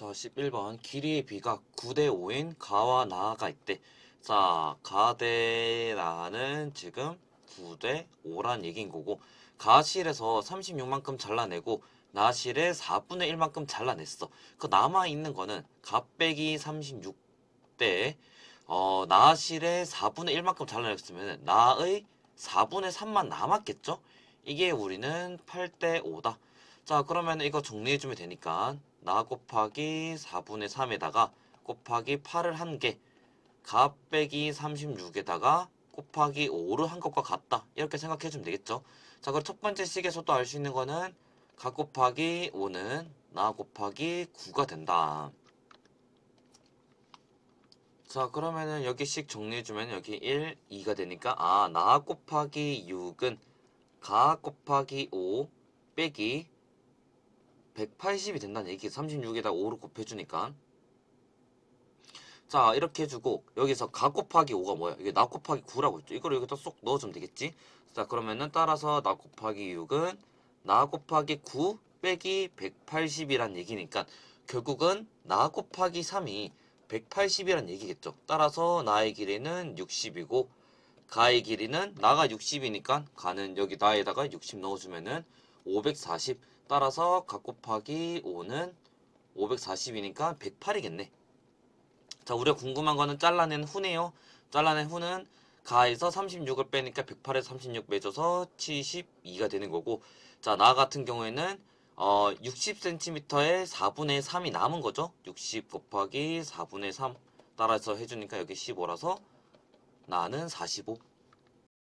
자, 11번 길이의 비가 9대 5인 가와 나가 있대. 자, 가대라는 지금 9대 5란 얘기인 거고 가실에서 36만큼 잘라내고 나실에 4분의 1만큼 잘라냈어. 그 남아 있는 거는 가 빼기 36대 어, 나실에 4분의 1만큼 잘라냈으면 나의 4분의 3만 남았겠죠? 이게 우리는 8대 5다. 자, 그러면 이거 정리해주면 되니까 나 곱하기 4분의 3에다가 곱하기 8을 한 개, 가 빼기 36에다가 곱하기 5를 한 것과 같다. 이렇게 생각해 주면 되겠죠? 자, 그럼 첫 번째 식에서 또알수 있는 거는 가 곱하기 5는 나 곱하기 9가 된다. 자, 그러면은 여기 식 정리해 주면 여기 1, 2가 되니까 아, 나 곱하기 6은 가 곱하기 5 빼기 180이 된다는 얘기 36에다 5로 곱해주니까. 자 이렇게 해주고 여기서 가 곱하기 5가 뭐야 이게 나 곱하기 9라고 했죠. 이걸 여기다 쏙 넣어주면 되겠지? 자 그러면은 따라서 나 곱하기 6은 나 곱하기 9 빼기 180이란 얘기니까 결국은 나 곱하기 3이 180이란 얘기겠죠. 따라서 나의 길이는 60이고 가의 길이는 나가 60이니까 가는 여기 나에다가 60 넣어주면은 540 따라서 가 곱하기 5는 540이니까 108이겠네. 자 우리가 궁금한 거는 잘라낸 후네요. 잘라낸 후는 가에서 36을 빼니까 108에서 36 빼줘서 72가 되는 거고 자 나 같은 경우에는 어 60cm에 4분의 3이 남은 거죠? 60 곱하기 4분의 3 따라서 해주니까 여기 15라서 나는 45